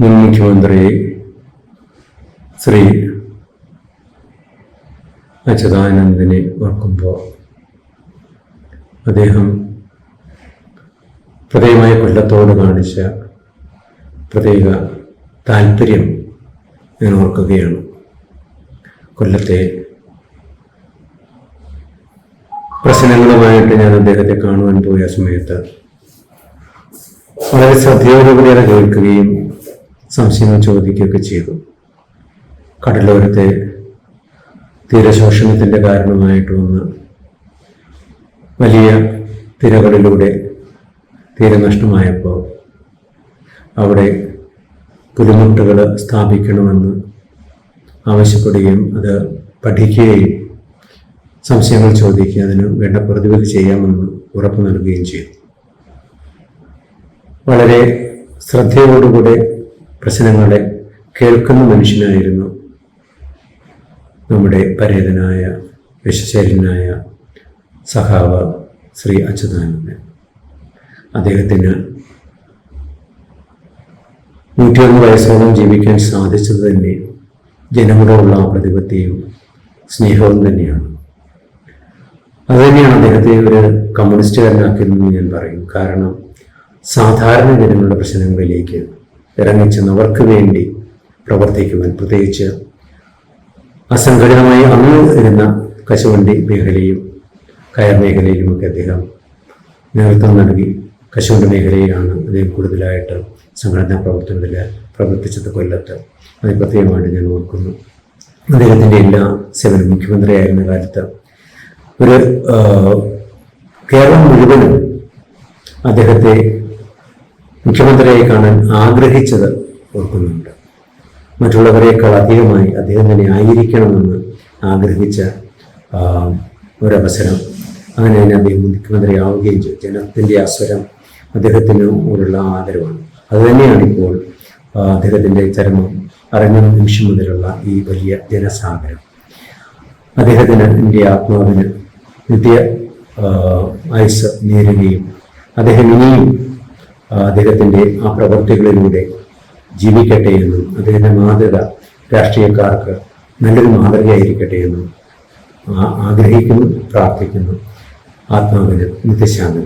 മുൻ മുഖ്യമന്ത്രി ശ്രീ അച്യുതാനന്ദനെ ഓർക്കുമ്പോൾ അദ്ദേഹം പ്രത്യേകമായ കൊല്ലത്തോട് കാണിച്ച പ്രത്യേക താല്പര്യം ഞാൻ ഓർക്കുകയാണ്. കൊല്ലത്തെ പ്രശ്നങ്ങളുമായിട്ട് ഞാൻ അദ്ദേഹത്തെ കാണുവാൻ പോയ സമയത്ത് വളരെ ശ്രദ്ധയോടുകൂടി അത് കേൾക്കുകയും സംശയങ്ങൾ ചോദിക്കുകയൊക്കെ ചെയ്തു. കടലോരത്തെ തീരശോഷണത്തിന്റെ കാരണമായിട്ട് വന്ന് വലിയ തിരകളിലൂടെ തീരനഷ്ടമായപ്പോൾ അവിടെ പുലിമുട്ടുകൾ സ്ഥാപിക്കണമെന്ന് ആവശ്യപ്പെടുകയും അത് പഠിക്കുകയും സംശയങ്ങൾ ചോദിക്കുകയും അതിന് വേണ്ട പ്രതിവിധി ചെയ്യാമെന്ന് ഉറപ്പ് നൽകുകയും ചെയ്തു. വളരെ ശ്രദ്ധയോടുകൂടെ പ്രശ്നങ്ങളെ കേൾക്കുന്ന മനുഷ്യനായിരുന്നു നമ്മുടെ പരേതനായ വിശ്വശേരനായ സഹാവ ശ്രീ അച്യുതാനന്ദൻ. അദ്ദേഹത്തിന് നൂറ്റിയൊന്ന് വയസ്സോളം ജീവിക്കാൻ സാധിച്ചത് തന്നെ ജനങ്ങളോടുള്ള പ്രതിപത്തിയും സ്നേഹവും തന്നെയാണ്. അതുതന്നെയാണ് അദ്ദേഹത്തെ ഒരു കമ്മ്യൂണിസ്റ്റുകാരനാക്കിയതെന്ന് ഞാൻ പറയും. കാരണം സാധാരണ ജനങ്ങളുടെ പ്രശ്നങ്ങളിലേക്ക് ഇറങ്ങിച്ചെന്നവർക്ക് വേണ്ടി പ്രവർത്തിക്കുവാൻ പ്രത്യേകിച്ച് അസംഘടിതമായി അന്ന് ഇരുന്ന കശുവണ്ടി മേഖലയും കയർ മേഖലയിലുമൊക്കെ അദ്ദേഹം നേതൃത്വം നൽകി. കശുവണ്ടി മേഖലയിലാണ് അദ്ദേഹം കൂടുതലായിട്ട് സംഘടനാ പ്രവർത്തനത്തിൽ പ്രവർത്തിച്ചത് കൊല്ലത്ത്. അത് പ്രത്യേകമായിട്ട് ഞാൻ ഓർക്കുന്നു. അദ്ദേഹത്തിന്റെ എല്ലാ സേവനം മുഖ്യമന്ത്രിയായിരുന്ന കാലത്ത് ഒരു കേരളം മുഴുവനും അദ്ദേഹത്തെ മുഖ്യമന്ത്രിയായി കാണാൻ ആഗ്രഹിച്ചത് ഓർക്കുന്നുണ്ട്. മറ്റുള്ളവരെക്കാൾ അധികമായി അദ്ദേഹം തന്നെ ആയിരിക്കണമെന്ന് ആഗ്രഹിച്ച ഒരവസരം അങ്ങനെ തന്നെ അദ്ദേഹം മുഖ്യമന്ത്രിയാവുകയും ചെയ്തു. ജനത്തിന്റെ ആ സ്വരം അദ്ദേഹത്തിനോടുള്ള ആദരവാണ്. അതുതന്നെയാണ് ഇപ്പോൾ അദ്ദേഹത്തിന്റെ ചരമം അറിഞ്ഞ നിമിഷം മുതലുള്ള ഈ വലിയ ജനസാഗരം. അദ്ദേഹത്തിന് എന്റെ ആത്മാവിന് നിത്യ ആയുസ് നേരുകയും അദ്ദേഹം ഇനിയും അദ്ദേഹത്തിന്റെ ആ പ്രവൃത്തികളിലൂടെ ജീവിക്കട്ടെ എന്നും അദ്ദേഹത്തിന്റെ മാതൃക രാഷ്ട്രീയക്കാർക്ക് നല്ലൊരു മാതൃകയായിരിക്കട്ടെ എന്നും ആഗ്രഹിക്കുന്നു പ്രാർത്ഥിക്കുന്നു. ആത്മാവിന് നിത്യശാന്തി